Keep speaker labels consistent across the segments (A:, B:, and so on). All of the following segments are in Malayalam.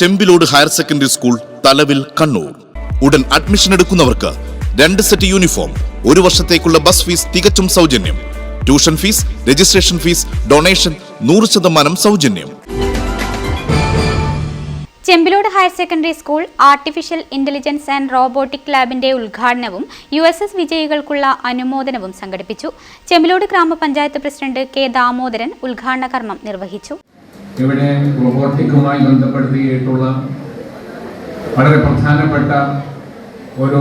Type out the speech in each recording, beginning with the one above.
A: Chembilode higher secondary school Thalavil Kannur. ഉടൻ അഡ്മിഷൻ എടുക്കുന്നവർക്ക് രണ്ട് സെറ്റ് യൂണിഫോം ഒരു വർഷത്തേക്കുള്ള ബസ് ഫീസ് തികച്ചും സൗജന്യം. Tuition fees registration fees donation നൂറ് ശതമാനം സൗജന്യം.
B: Chembilode higher secondary school artificial intelligence and robotic ലാബിന്റെ ഉദ്ഘാടനവും യു എസ് എസ് വിജയികൾക്കുള്ള അനുമോദനവും സംഘടിപ്പിച്ചു. ചെമ്പിലോട് ഗ്രാമപഞ്ചായത്ത് പ്രസിഡന്റ് കെ ദാമോദരൻ ഉദ്ഘാടന കർമ്മം നിർവഹിച്ചു.
C: ഇവിടെ റോബോട്ടിക്കുമായി ബന്ധപ്പെടുത്തിയിട്ടുള്ള വളരെ പ്രധാനപ്പെട്ട ഒരു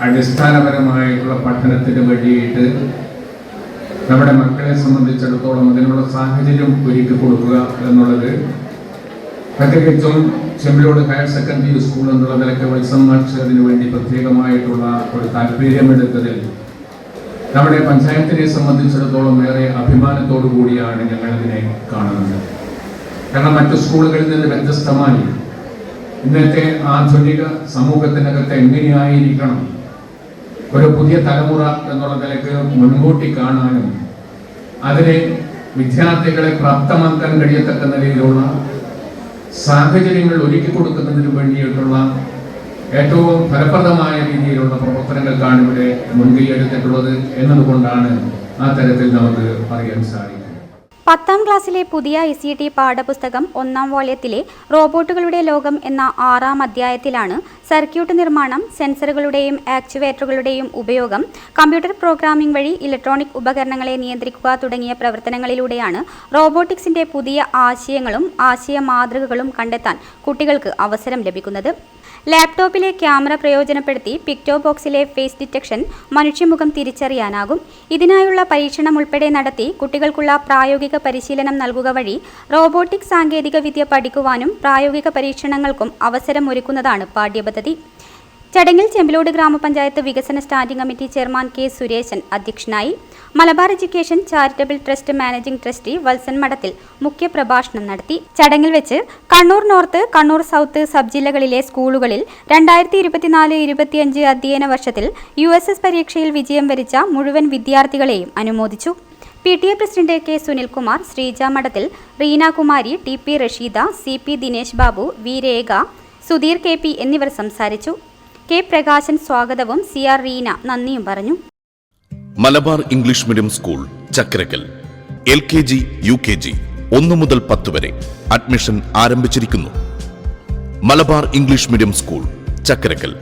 C: അടിസ്ഥാനപരമായിട്ടുള്ള പഠനത്തിന് വേണ്ടിയിട്ട് നമ്മുടെ മക്കളെ സംബന്ധിച്ചിടത്തോളം അതിനുള്ള സാഹചര്യം ഒരുക്കി കൊടുക്കുക എന്നുള്ളത് പ്രത്യേകിച്ചും ചെമ്പിലോട് ഹയർ സെക്കൻഡറി സ്കൂൾ എന്നുള്ള നിലയ്ക്ക് വത്സം വേണ്ടി പ്രത്യേകമായിട്ടുള്ള ഒരു താല്പര്യമെടുത്തതിൽ നമ്മുടെ പഞ്ചായത്തിനെ സംബന്ധിച്ചിടത്തോളം ഏറെ അഭിമാനത്തോടു കൂടിയാണ് ഞങ്ങളതിനെ കാണുന്നത്. കാരണം മറ്റു സ്കൂളുകളിൽ നിന്ന് വ്യത്യസ്തമായി ഇന്നത്തെ ആധുനിക സമൂഹത്തിനകത്ത് എങ്ങനെയായിരിക്കണം ഒരു പുതിയ തലമുറ എന്നുള്ള നിലയ്ക്ക് മുൻകൂട്ടി കാണാനും അതിനെ വിദ്യാർത്ഥികളെ പ്രാപ്തമാക്കാൻ കഴിയത്തക്ക നിലയിലുള്ള സാഹചര്യങ്ങൾ ഒരുക്കി കൊടുക്കുന്നതിന് വേണ്ടിയിട്ടുള്ള ഏറ്റവും ഫലപ്രദമായ രീതിയിലുള്ള പ്രവർത്തനങ്ങൾക്കാണ് ഇവിടെ മുൻകൈ എടുത്തിട്ടുള്ളത് എന്നതുകൊണ്ടാണ് ആ തരത്തിൽ നമുക്ക് പറയാൻ സാധിക്കുന്നത്.
B: പത്താം ക്ലാസ്സിലെ പുതിയ ഐ സി ടി പാഠപുസ്തകം ഒന്നാം വാള്യത്തിലെ റോബോട്ടുകളുടെ ലോകം എന്ന ആറാം അധ്യായത്തിലാണ് സർക്യൂട്ട് നിർമ്മാണം സെൻസറുകളുടെയും ആക്ച്വേറ്ററുകളുടെയും ഉപയോഗം കമ്പ്യൂട്ടർ പ്രോഗ്രാമിംഗ് വഴി ഇലക്ട്രോണിക് ഉപകരണങ്ങളെ നിയന്ത്രിക്കുക തുടങ്ങിയ പ്രവർത്തനങ്ങളിലൂടെയാണ് റോബോട്ടിക്സിന്റെ പുതിയ ആശയങ്ങളും ആശയ മാതൃകകളും കണ്ടെത്താൻ കുട്ടികൾക്ക് അവസരം ലഭിക്കുന്നത്. ലാപ്ടോപ്പിലെ ക്യാമറ പ്രയോജനപ്പെടുത്തി പിക്ടോ ബോക്സിലെ ഫേസ് ഡിറ്റക്ഷൻ മനുഷ്യമുഖം തിരിച്ചറിയാനാകും. ഇതിനായുള്ള പരീക്ഷണം ഉൾപ്പെടെ നടത്തി കുട്ടികൾക്കുള്ള പ്രായോഗിക പരിശീലനം നൽകുക വഴി റോബോട്ടിക് സാങ്കേതിക വിദ്യ പഠിക്കുവാനും പ്രായോഗിക പരീക്ഷണങ്ങൾക്കും അവസരമൊരുക്കുന്നതാണ് പാഠ്യപദ്ധതി. ചടങ്ങിൽ ചെമ്പിലോട് ഗ്രാമപഞ്ചായത്ത് വികസന standing committee chairman K Suresan അധ്യക്ഷനായി Malabar education charitable trust managing trustee Valsan Madathil മുഖ്യപ്രഭാഷണം നടത്തി. ചടങ്ങിൽ വെച്ച് Kannur north Kannur south sub ജില്ലകളിലെ സ്കൂളുകളിൽ രണ്ടായിരത്തി ഇരുപത്തിനാല് ഇരുപത്തിയഞ്ച് അധ്യയന വർഷത്തിൽ യു എസ് എസ് പരീക്ഷയിൽ വിജയം വരിച്ച മുഴുവൻ വിദ്യാർത്ഥികളെയും അനുമോദിച്ചു. P T A president K Sunilkumar Sreeja Madathil Reena Kumari T P Rasheeda C P Dinesh Babu V Rekha Sudheer K P എന്നിവർ സംസാരിച്ചു. കെ പ്രകാശൻ സ്വാഗതവും സി ആർ റീന നന്ദിയും പറഞ്ഞു.
A: Malabar English medium school Chakkarakkal L K G U K G ഒന്ന് മുതൽ പത്ത് വരെ അഡ്മിഷൻ ആരംഭിച്ചിരിക്കുന്നു. Malabar English medium school Chakkarakkal